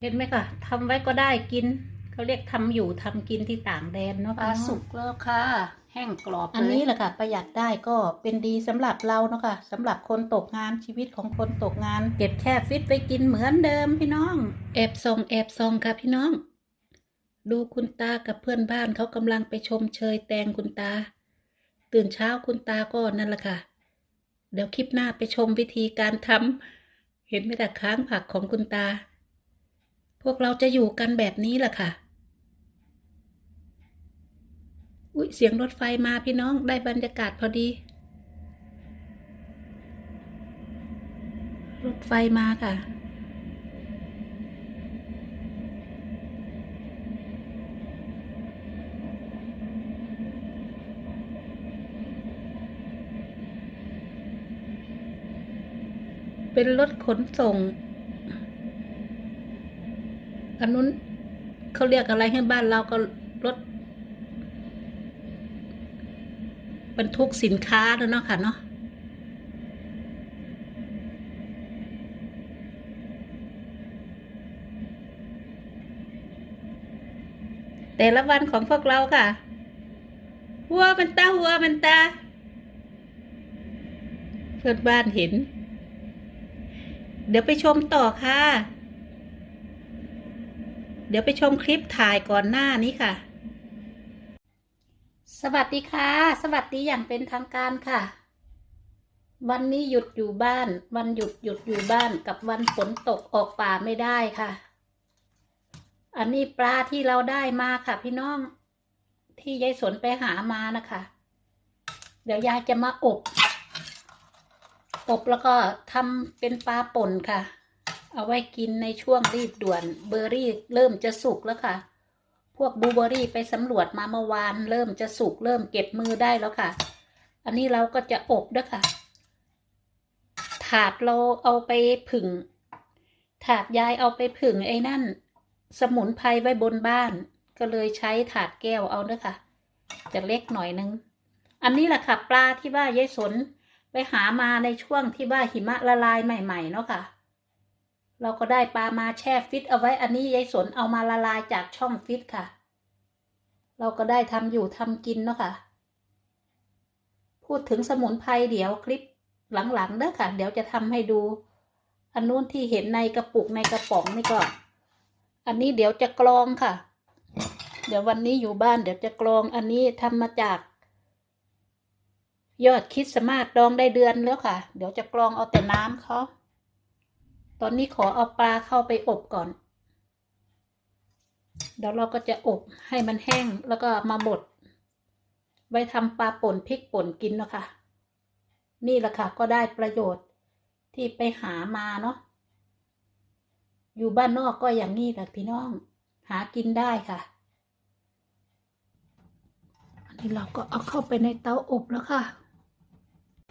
เห็นไหมคะทำไว้ก็ได้กินเขาเรียกทำอยู่ทำกินที่ต่างแดนเนาะปลาพี่น้องสุกแล้วค่ะ แห้งกรอบอันเลยนี้แหละค่ะ ประหยัดได้ก็เป็นดีสำหรับเราเนาะค่ะสำหรับคนตกงานชีวิตของคนตกงาน เก็บแค่ฟิตไปกินเหมือนเดิมพี่น้องแอบส่องแอบส่องค่ะพี่น้อง ดูคุณตากับเพื่อนบ้านเขากำลังไปชมเชยแตงคุณตา ตื่นเช้าคุณตาก็นั่นแหละค่ะ เดี๋ยวคลิปหน้าไปชมวิธีการทำเห็นไหมแต่ค้างผักของคุณตาพ วกเราจะอยู่กันแบบนี้แหละค่ะ อุ๊ยเสียงรถไฟมาพี่น้องได้บรรยากาศพอดี รถไฟมาค่ะเป็นรถขนส่ง อันนู้นเขาเรียกอะไรให้บ้านเราก็รถบรรทุกสินค้าแล้วเนาะค่ะเนาะแต่ละวันของพวกเราค่ะ หัวมันตาหัวมันตา เพื่อนบ้านเห็น เดี๋ยวไปชมต่อค่ะ เดี๋ยวไปชมคลิปถ่ายก่อนหน้านี้ค่ะ สวัสดีค่ะ สวัสดีอย่างเป็นทางการค่ะ วันนี้หยุดอยู่บ้าน วันหยุดหยุดอยู่บ้านกับวันฝนตกออกป่าไม่ได้ค่ะ อันนี้ปลาที่เราได้มาค่ะ พี่น้องที่ยายสนไปหามานะคะ เดี๋ยวยายจะมาอบอบแล้วก็ทำเป็นปลาป่นค่ะ เอาไว้กินในช่วงรีบด่วนเบอร์รี่เริ่มจะสุกแล้วค่ะ พวกบลูเบอร์รี่ไปสำรวจมาเมื่อวาน เริ่มจะสุกเริ่มเก็บมือได้แล้วค่ะ อันนี้เราก็จะอบด้วยค่ะ ถาดเราเอาไปผึ่ง ถาดยายเอาไปผึ่งไอ้นั่น สมุนไพรไว้บนบ้าน ก็เลยใช้ถาดแก้วเอาเด้อค่ะ จะเล็กหน่อยนึง อันนี้แหละค่ะ ปลาที่ว่ายายสนไปหามาในช่วงที่ว่าหิมะละลายใหม่ ๆ เนาะค่ะ เราก็ได้ปลามาแช่ฟิตเอาไว้อันนี้ยายสนเอามาละลายจากช่องฟิตค่ะ เราก็ได้ทำอยู่ทำกินเนาะค่ะ พูดถึงสมุนไพรเดี๋ยวคลิปหลังๆเด้อค่ะ เดี๋ยวจะทำให้ดู อันนู้นที่เห็นในกระปุกในกระป๋องนี่ก็ อันนี้เดี๋ยวจะกรองค่ะ เดี๋ยววันนี้อยู่บ้านเดี๋ยวจะกรองอันนี้ทำมาจากยอดคิดสต์มาสดองได้เดือนแล้วค่ะ เดี๋ยวจะกรองเอาแต่น้ำเขา ตอนนี้ขอเอาปลาเข้าไปอบก่อน เดี๋ยวเราก็จะอบให้มันแห้งแล้วก็มาบด ไว้ทำปลาป่นพริกป่นกินเนาะคะนี่แหละค่ะ ก็ได้ประโยชน์ที่ไปหามาเนาะ อยู่บ้านนอกก็อย่างนี้แหละพี่น้อง หากินได้ค่ะ อันนี้เราก็เอาเข้าไปในเตาอบแล้วค่ะ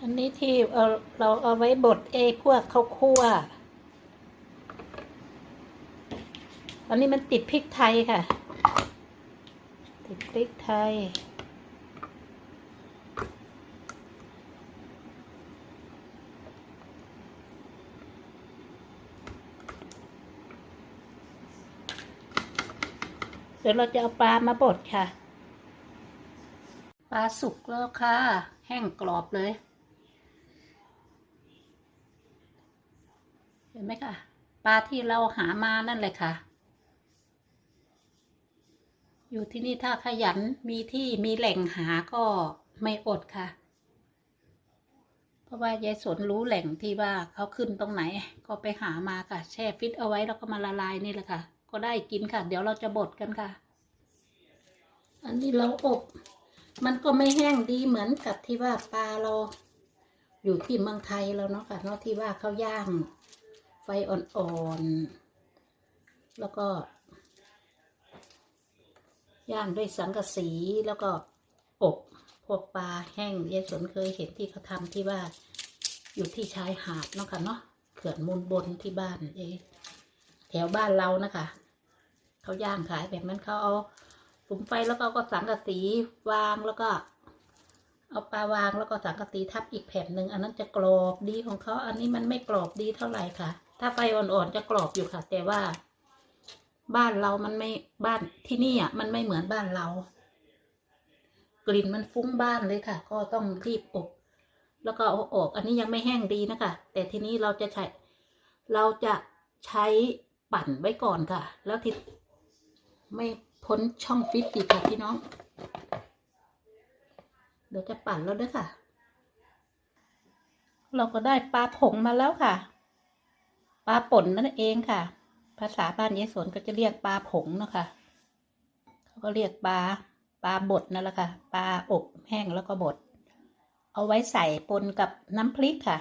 อันนี้ที่เอาเราเอาไว้บดเอพวกข้าวคั่ว ตอนนี้มันติดพริกไทยค่ะ ติดพริกไทย เดี๋ยวเราจะเอาปลามาบดค่ะ ปลาสุกแล้วค่ะ แห้งกรอบเลย เห็นไหมคะปลาที่เราหามานั่นเลยค่ะ อยู่ที่นี่ถ้าขยันมีที่มีแหล่งหาก็ไม่อดค่ะ เพราะว่ายายสนรู้แหล่งที่ว่าเขาขึ้นตรงไหน ก็ไปหามาค่ะ แช่ฟิตเอาไว้แล้วก็มาละลายนี่แหละค่ะ ก็ได้กินค่ะ เดี๋ยวเราจะบดกันค่ะ อันนี้เราอบ มันก็ไม่แห้งดีเหมือนกับที่ว่าปลาเราอยู่ที่เมืองไทยแล้วเนาะค่ะเนาะที่ว่าเขาย่างไฟอ่อนๆ แล้วก็ ย่างด้วยสังกะสีแล้วก็อบพวกปลาแห้งยายสนเคยเห็นที่เขาทำที่ว่าอยู่ที่ชายหาดเนาะค่ะเนาะเขื่อนมูลบนที่บ้านเอแถวบ้านเรานะคะเขาย่างขายแบบนั้นเขาเอาสุมไฟแล้วก็เอาก็สังกะสีวางแล้วก็ เอาปลาวางแล้วก็สังกะสีทับอีกแผ่นหนึ่งอันนั้นจะกรอบดีของเขาอันนี้มันไม่กรอบดีเท่าไหร่ค่ะ ถ้าไฟอ่อนๆจะกรอบอยู่ค่ะ แต่ว่า บ้านเรามันไม่บ้านที่นี่อะมันไม่เหมือนบ้านเรา กลิ่นมันฟุ้งบ้านเลยค่ะ ก็ต้องรีบอบ แล้วก็เอาออก อันนี้ยังไม่แห้งดีนะคะ แต่ทีนี้เราจะใช้ เราจะใช้ปั่นไว้ก่อนค่ะ แล้วทีไม่พ้นช่องฟิตอีกค่ะพี่น้อง เดี๋ยวจะปั่นแล้วด้วยค่ะ เราก็ได้ปลาผงมาแล้วค่ะ ปลาป่นนั่นเองค่ะ ภาษาบ้านยายสวนก็จะเรียกปลาผงนะคะ เขาก็เรียกปลาปลาบดนั่นแหละค่ะ ปลาอบแห้งแล้วก็บด เอาไว้ใส่ปนกับน้ำพริกค่ะ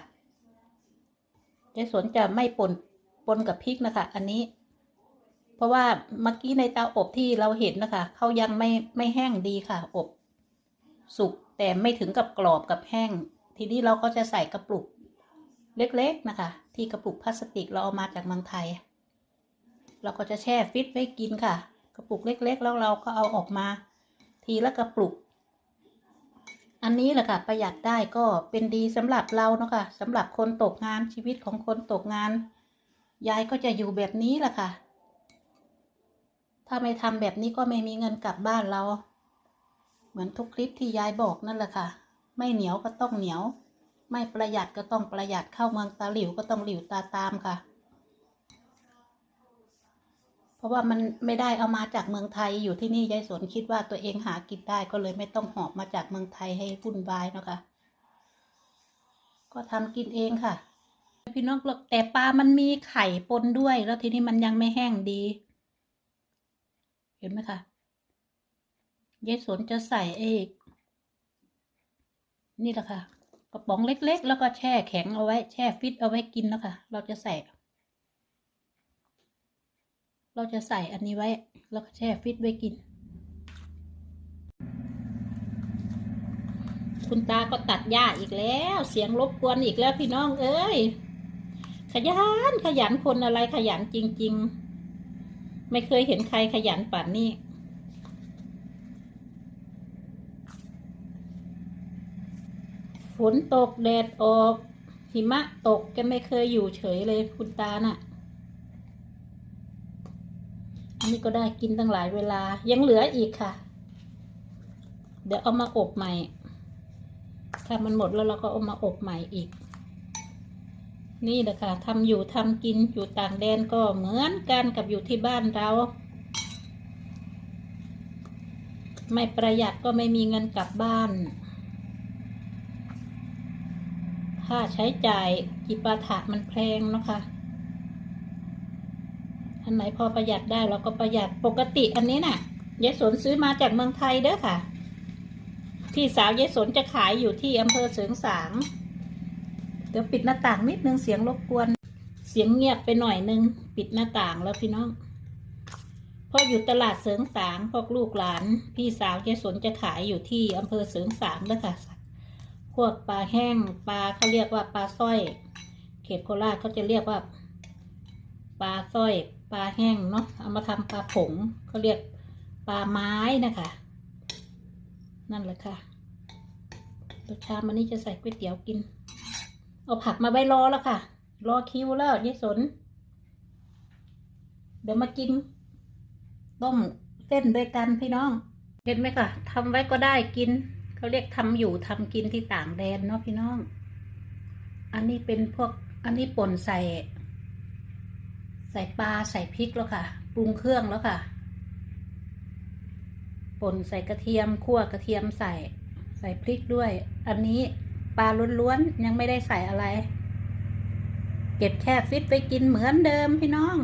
ยายสวนจะไม่ปนปนกับพริกนะคะ อันนี้ เพราะว่าเมื่อกี้ในเตาอบที่เราเห็นนะคะ เขายังไม่ไม่แห้งดีค่ะ อบ สุกแต่ไม่ถึงกับกรอบกับแห้ง ทีนี้เราก็จะใส่กระปุกเล็กๆนะคะ ที่กระปุกพลาสติกเราเอามาจากเมืองไทย เราก็จะแช่ฟิตไว้กินค่ะ กระปุกเล็ก ๆ แล้วเราก็เอาออกมา ทีละกระปุก อันนี้แหละค่ะ ประหยัดได้ก็เป็นดีสำหรับเราเนาะค่ะสำหรับคนตกงานชีวิตของคนตกงาน ยายก็จะอยู่แบบนี้แหละค่ะ ถ้าไม่ทำแบบนี้ก็ไม่มีเงินกลับบ้านเรา เหมือนทุกคลิปที่ยายบอกนั่นแหละค่ะ ไม่เหนียวก็ต้องเหนียว ไม่ประหยัดก็ต้องประหยัดเข้าเมืองตาหลิวก็ต้องหลิวตาตามค่ะ ราะว่ามันไม่ได้เอามาจากเมืองไทยอยู่ที่นี่ยายสนคิดว่าตัวเองหากินได้ก็เลยไม่ต้องหอบมาจากเมืองไทยให้วุ่นวายเนาะคะก็ทำกินเองค่ะ พี่น้องแต่ปลามันมีไข่ปนด้วย แล้วทีนี้มันยังไม่แห้งดี เห็นไหมคะยายสนจะใส่เอกนี่แหละค่ะกระป๋องเล็ก ๆ แล้วก็แช่แข็งเอาไว้ แช่ฟิตเอาไว้กินแล้วค่ะ เราจะใส่ เราจะใส่อันนี้ไว้ แล้วก็แช่ฟิตไว้กิน คุณตาก็ตัดหญ้าอีกแล้ว เสียงรบกวนอีกแล้วพี่น้องเอ้ย ขยันขยันคนอะไรขยันจริง ๆ ไม่เคยเห็นใครขยันป่านนี้ฝนตกแดดออกหิมะตกแกไม่เคยอยู่เฉยเลยคุณตาน่ะ อันนี้ก็ได้กินตั้งหลายเวลา ยังเหลืออีกค่ะ เดี๋ยวเอามาอบใหม่ ถ้ามันหมดแล้วเราก็เอามาอบใหม่อีก นี่แหละค่ะทำอยู่ทำกินอยู่ต่างแดนก็เหมือนกันกับอยู่ที่บ้านเรา ไม่ประหยัดก็ไม่มีเงินกลับบ้านค่าใช้จ่ายกิปาถะมันแพงเนาะคะ อันไหนพอประหยัดได้เราก็ประหยัดปกติอันนี้น่ะยายสนซื้อมาจากเมืองไทยเด้อค่ะพี่สาวยายสนจะขายอยู่ที่อำเภอเสริงสางเดี๋ยวปิดหน้าต่างนิดนึงเสียงรบกวน เสียงเงียบไปหน่อยนึง ปิดหน้าต่างแล้วพี่น้องพออยู่ตลาดเสริงสางพวกลูกหลาน พี่สาวยายสนจะขายอยู่ที่อำเภอเสริงสางเด้อค่ะพวกปลาแห้งปลาเขาเรียกว่าปลาสร้อย เขตโคราชเขาจะเรียกว่าปลาสร้อย ปลาแห้งเนาะเอามาทำปลาผงเขาเรียกปลาไม้นะคะ นั่นแหละค่ะตัวชามอันนี้จะใส่ก๋วยเตี๋ยวกิน เอาผักมาไว้รอแล้วค่ะ รอคิวแล้วยายสน เดี๋ยวมากิน ต้มเส้นด้วยกันพี่น้องเห็นไหมคะทำไว้ก็ได้กินเขาเรียกทำอยู่ทำกินที่ต่างแดนเนาะพี่น้อง อันนี้เป็นพวกอันนี้ป่นใส่ ใส่ปลาใส่พริกแล้วค่ะ ปรุงเครื่องแล้วค่ะ ป่นใส่กระเทียมคั่วกระเทียมใส่ใส่พริกด้วย อันนี้ปลาล้วนๆยังไม่ได้ใส่อะไร เก็บแค่ฟิตไปกินเหมือนเดิมพี่น้อง